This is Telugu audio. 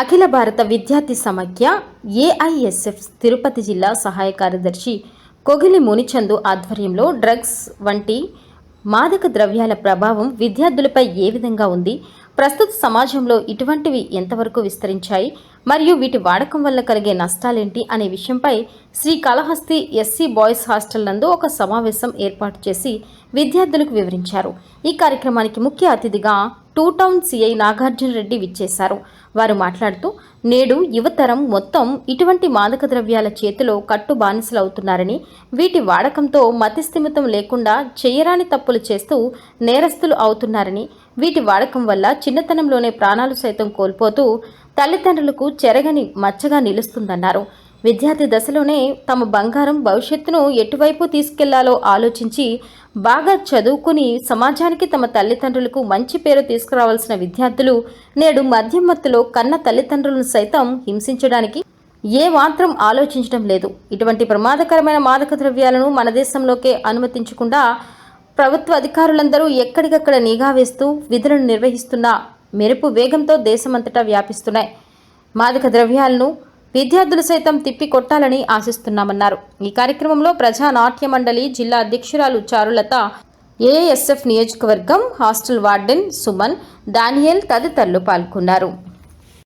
అఖిల భారత విద్యార్థి సమాఖ్య ఏఐఎస్ఎఫ్ తిరుపతి జిల్లా సహాయ కార్యదర్శి కొగిలి మునిచందు ఆధ్వర్యంలో డ్రగ్స్ వంటి మాదక ద్రవ్యాల ప్రభావం విద్యార్థులపై ఏ విధంగా ఉంది? ప్రస్తుత సమాజంలో ఇటువంటివి ఎంతవరకు విస్తరించాయి? మరియు వీటి వాడకం వల్ల కలిగే నష్టాలేంటి అనే విషయంపై Sri Kalahasti SC boys hostel నందు ఒక సమావేశం ఏర్పాటు చేసి విద్యార్థులకు వివరించారు. ఈ కార్యక్రమానికి ముఖ్య అతిథిగా two town CI Nagarjuna Reddy విచ్చేశారు. వారు మాట్లాడుతూ నేడు యువతరం మొత్తం ఇటువంటి మాదక ద్రవ్యాల చేతిలో కట్టు బానిసలవుతున్నారని వీటి వాడకంతో మతిస్థిమితం లేకుండా చేయరాని తప్పులు చేస్తూ నేరస్తులు అవుతున్నారని వీటి వాడకం వల్ల చిన్నతనంలోనే ప్రాణాలు సైతం కోల్పోతూ తల్లిదండ్రులకు చెరగని మచ్చగా నిలుస్తుందన్నారు. విద్యార్థి దశలోనే తమ బంగారం భవిష్యత్తును ఎటువైపు తీసుకెళ్ళాలో ఆలోచించి బాగా చదువుకుని సమాజానికి తమ తల్లిదండ్రులకు మంచి పేరు తీసుకురావాల్సిన విద్యార్థులు నేడు మధ్యమత్తులో కన్న తల్లిదండ్రులను సైతం హింసించడానికి ఏ మాత్రం ఆలోచించడం లేదు. ఇటువంటి ప్రమాదకరమైన మాదక ద్రవ్యాలను మన దేశంలోకే అనుమతించకుండా ప్రభుత్వ అధికారులందరూ ఎక్కడికక్కడ నిఘా వేస్తూ విధులను నిర్వహిస్తున్న మెరుపు వేగంతో దేశమంతటా వ్యాపిస్తున్నాయి. మాదక ద్రవ్యాలను విద్యార్థులు సైతం తిప్పి కొట్టాలని ఆశిస్తున్నామన్నారు. ఈ కార్యక్రమంలో ప్రజా నాట్య మండలి జిల్లా అధ్యక్షురాలు చారులత ఏఎస్ఎఫ్ నియోజకవర్గం హాస్టల్ వార్డెన్ సుమన్ డానియల్ తదితరులు పాల్గొన్నారు.